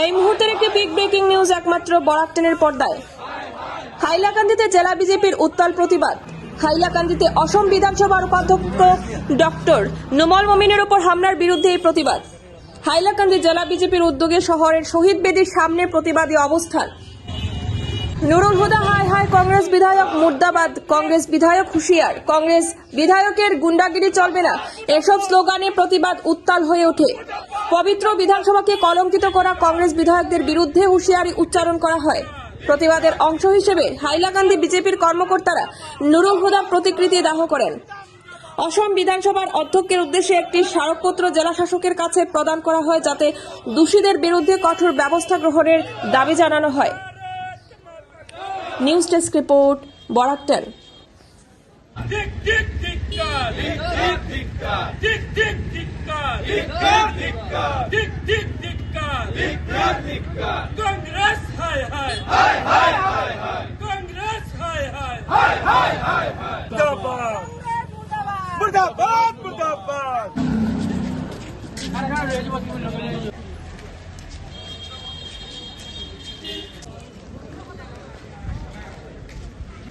এই মুহূর্তের একটি বিগ ব্রেকিং নিউজ একমাত্র বরাকটেনের পর্দায়। হাইলাকান্দিতে জেলা বিজেপির উত্তাল প্রতিবাদ। হাইলাকান্দিতে অসম বিধানসভার উপাধ্যক্ষ ডক্টর নোমল মমিনের ওপর হামলার বিরুদ্ধে এই প্রতিবাদ। হাইলাকান্দি জেলা বিজেপির উদ্যোগে শহরের শহীদ বেদির সামনে প্রতিবাদী অবস্থান। নুরুল হুদা হায় হায় কংগ্রেস বিধায়ক মুর্দাবাদ। কংগ্রেস বিধায়ক হুঁশিয়ার। কংগ্রেস বিধায়কের গুন্ডাগিরি চলবে না। এসব স্লোগানে প্রতিবাদ উত্তাল হয়ে ওঠে। পবিত্র বিধানসভাকে কলঙ্কিত করা কংগ্রেস বিধায়কদের বিরুদ্ধে হুঁশিয়ারি উচ্চারণ করা হয়। প্রতিবাদের অংশ হিসেবে হাইলাকান্দি বিজেপির কর্মকর্তারা নুরুল হুদার প্রতিকৃতি দাহ করেন। অসম বিধানসভার অধ্যক্ষের উদ্দেশ্যে একটি স্মারকপত্র জেলা শাসকের কাছে প্রদান করা হয় যাতে দোষীদের বিরুদ্ধে কঠোর ব্যবস্থা গ্রহণের দাবি জানানো হয়। News desk report Dick, dick, dicka, dick, dick, dicka, dick, dick, dicka, dick, dicka, dick, dick, dicka, dick, dicka. Congress, hi,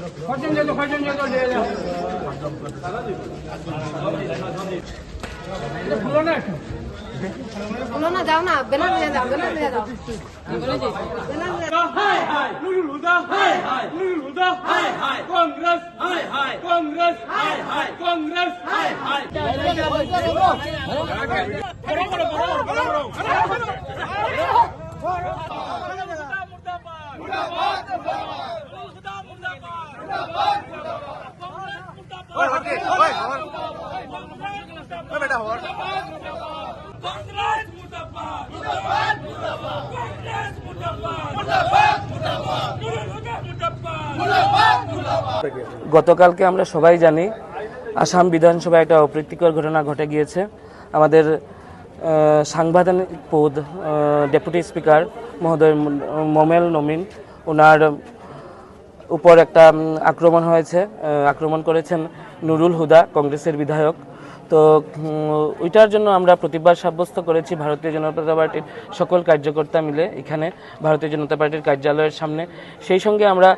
ખર્ચન જતો ખર્ચન જતો ખુલો ના ખુલો ના જાવ ના બેના લઈ જાવ બેના લઈ જાવ બેના લઈ જાવ હાય કોંગ્રેસ કોંગ્રેસ કોંગ્રેસ Murdabad! গতকালকে আমরা সবাই জানি আসাম বিধানসভায় একটা অপ্রীতিকর ঘটনা ঘটে গিয়েছে। আমাদের সাংবিধানিক পদ ডেপুটি স্পিকার মহোদয় মমেল নমিন ওনার উপর একটা আক্রমণ হয়েছে আক্রমণ করেছেন নুরুল হুদা, কংগ্রেসের বিধায়ক। তো ওইটার জন্য আমরা প্রতিবাদ সাব্যস্ত করেছি ভারতীয় জনতা পার্টির সকল কার্যকর্তা মিলে এখানে, ভারতীয় জনতা পার্টির কার্যালয়ের সামনে। সেই সঙ্গে আমরা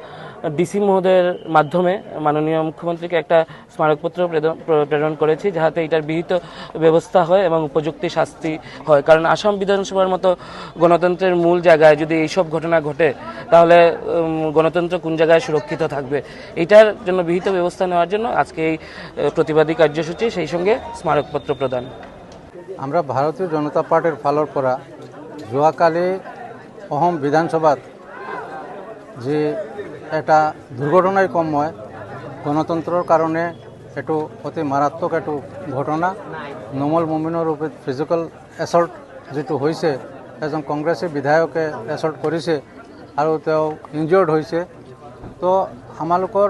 ডিসি মহোদয়ের মাধ্যমে মাননীয় মুখ্যমন্ত্রীকে একটা স্মারকপত্র প্রেরণ- করেছি যাতে এটার বিহিত ব্যবস্থা হয় এবং উপযুক্ত শাস্তি হয়। কারণ আসাম বিধানসভার মতো গণতন্ত্রের মূল জায়গায় যদি এইসব ঘটনা ঘটে তাহলে গণতন্ত্র কোন জায়গায় সুরক্ষিত থাকবে? এটার জন্য বিহিত ব্যবস্থা নেওয়ার জন্য আজকে এই প্রতিবাদী কার্যসূচি, সেই সঙ্গে স্মারকপত্র প্রদান। আমরা ভারতীয় জনতা পার্টির ফালৰ পৰা যোৱাকালি অসম বিধানসভাত যি এটা দুৰ্ঘটনাই কম হয় গণতন্ত্ৰৰ কাৰণে এইটো অতি মাৰাত্মক এইটো ঘটনা। নোমল মমিনৰ ওপৰত ফিজিকেল এছল্ট যিটো হৈছে, এজন কংগ্ৰেছী বিধায়কে এছল্ট কৰিছে আৰু তেওঁ ইনজিয়ৰ্ড হৈছে। তো আমালোকৰ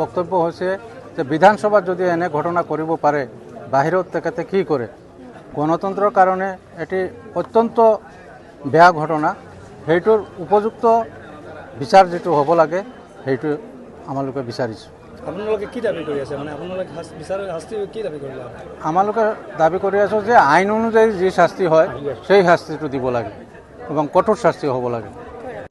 বক্তব্য হৈছে যে বিধানসভাত যদি এনে ঘটনা কৰিব পাৰে বাহিৰত তেখেতে কি কৰে? গণতন্ত্ৰৰ কাৰণে এটি অত্যন্ত বেয়া ঘটনা। সেইটোৰ উপযুক্ত বিচাৰ যিটো হ'ব লাগে সেইটো আমালোকে বিচাৰিছোঁ। আপোনালোকে কি দাবী কৰি আছে? মানে আপোনালোকে বিচাৰ শাস্তি কি দাবী কৰিলে? আমালোকে দাবী কৰি আছোঁ যে আইন অনুযায়ী যি শাস্তি হয় সেই শাস্তিটো দিব লাগে। এবং কঠোর শাস্তি হ'ব লাগে।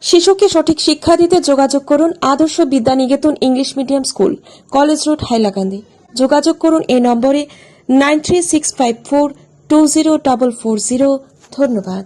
শিশুকে সঠিক শিক্ষা দিতে যোগাযোগ করুন Adarsha Vidyaniketan English medium school, college road, Hailakandi. যোগাযোগ করুন এই নম্বরে nine three six five four two zero double four zero. ধন্যবাদ।